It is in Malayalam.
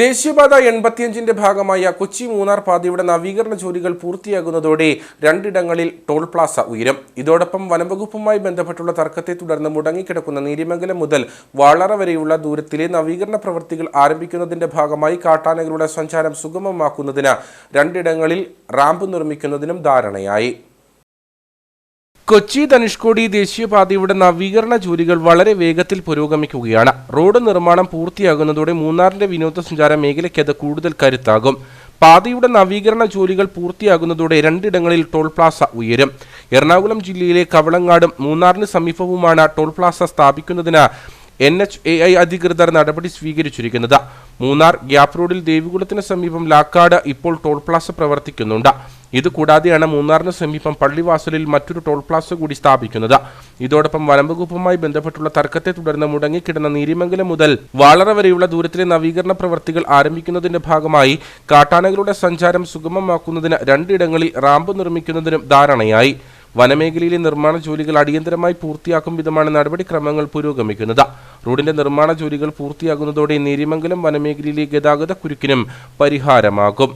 ദേശീയപാത എൺപത്തിയഞ്ചിന്റെ ഭാഗമായ കൊച്ചി മൂന്നാർ പാതയുടെ നവീകരണ ജോലികൾ പൂർത്തിയാകുന്നതോടെ രണ്ടിടങ്ങളിൽ ടോൾ പ്ലാസ ഉയരും. ഇതോടൊപ്പം വനംവകുപ്പുമായി ബന്ധപ്പെട്ടുള്ള തർക്കത്തെ തുടർന്ന് മുടങ്ങിക്കിടക്കുന്ന നീരിമംഗലം മുതൽ വാളറ വരെയുള്ള ദൂരത്തിലെ നവീകരണ പ്രവൃത്തികൾ ആരംഭിക്കുന്നതിന്റെ ഭാഗമായി കാട്ടാനകളുടെ സഞ്ചാരം സുഗമമാക്കുന്നതിന് രണ്ടിടങ്ങളിൽ റാമ്പ് നിർമ്മിക്കുന്നതിനും ധാരണയായി. കൊച്ചി ധനുഷ്കോടി ദേശീയപാതയുടെ നവീകരണ ജോലികൾ വളരെ വേഗത്തിൽ പുരോഗമിക്കുകയാണ്. റോഡ് നിർമ്മാണം പൂർത്തിയാകുന്നതോടെ മൂന്നാറിന്റെ വിനോദസഞ്ചാര മേഖലയ്ക്ക് അത് കൂടുതൽ കരുത്താകും. പാതയുടെ നവീകരണ ജോലികൾ പൂർത്തിയാകുന്നതോടെ രണ്ടിടങ്ങളിൽ ടോൾ പ്ലാസ ഉയരും. എറണാകുളം ജില്ലയിലെ കവളങ്ങാടും മൂന്നാറിന് സമീപവുമാണ് ടോൾ പ്ലാസ സ്ഥാപിക്കുന്നതിന് എൻ എച്ച് എ ഐ അധികൃതർ നടപടി സ്വീകരിച്ചിരിക്കുന്നത്. മൂന്നാർ ഗ്യാപ് റോഡിൽ ദേവികുളത്തിന് സമീപം ലാക്കാട് ഇപ്പോൾ ടോൾ പ്ലാസ പ്രവർത്തിക്കുന്നുണ്ട്. ഇതുകൂടാതെയാണ് മൂന്നാറിന് സമീപം പള്ളിവാസലിൽ മറ്റൊരു ടോൾ പ്ലാസ കൂടി സ്ഥാപിക്കുന്നത്. ഇതോടൊപ്പം വനംവകുപ്പുമായി ബന്ധപ്പെട്ടുള്ള തർക്കത്തെ തുടർന്ന് മുടങ്ങിക്കിടന്ന നീരിമംഗലം മുതൽ വാളറ വരെയുള്ള ദൂരത്തിലെ നവീകരണ പ്രവൃത്തികൾ ആരംഭിക്കുന്നതിന്റെ ഭാഗമായി കാട്ടാനകളുടെ സഞ്ചാരം സുഗമമാക്കുന്നതിന് രണ്ടിടങ്ങളിൽ റാമ്പ് നിർമ്മിക്കുന്നതിനും ധാരണയായി. വനമേഖലയിലെ നിർമ്മാണ ജോലികൾ അടിയന്തരമായി പൂർത്തിയാക്കും വിധമാണ് നടപടിക്രമങ്ങൾ പുരോഗമിക്കുന്നത്. റോഡിന്റെ നിർമ്മാണ ജോലികൾ പൂർത്തിയാകുന്നതോടെ നേരിമംഗലം വനമേഖലയിലെ ഗതാഗത കുരുക്കിനും പരിഹാരമാകും.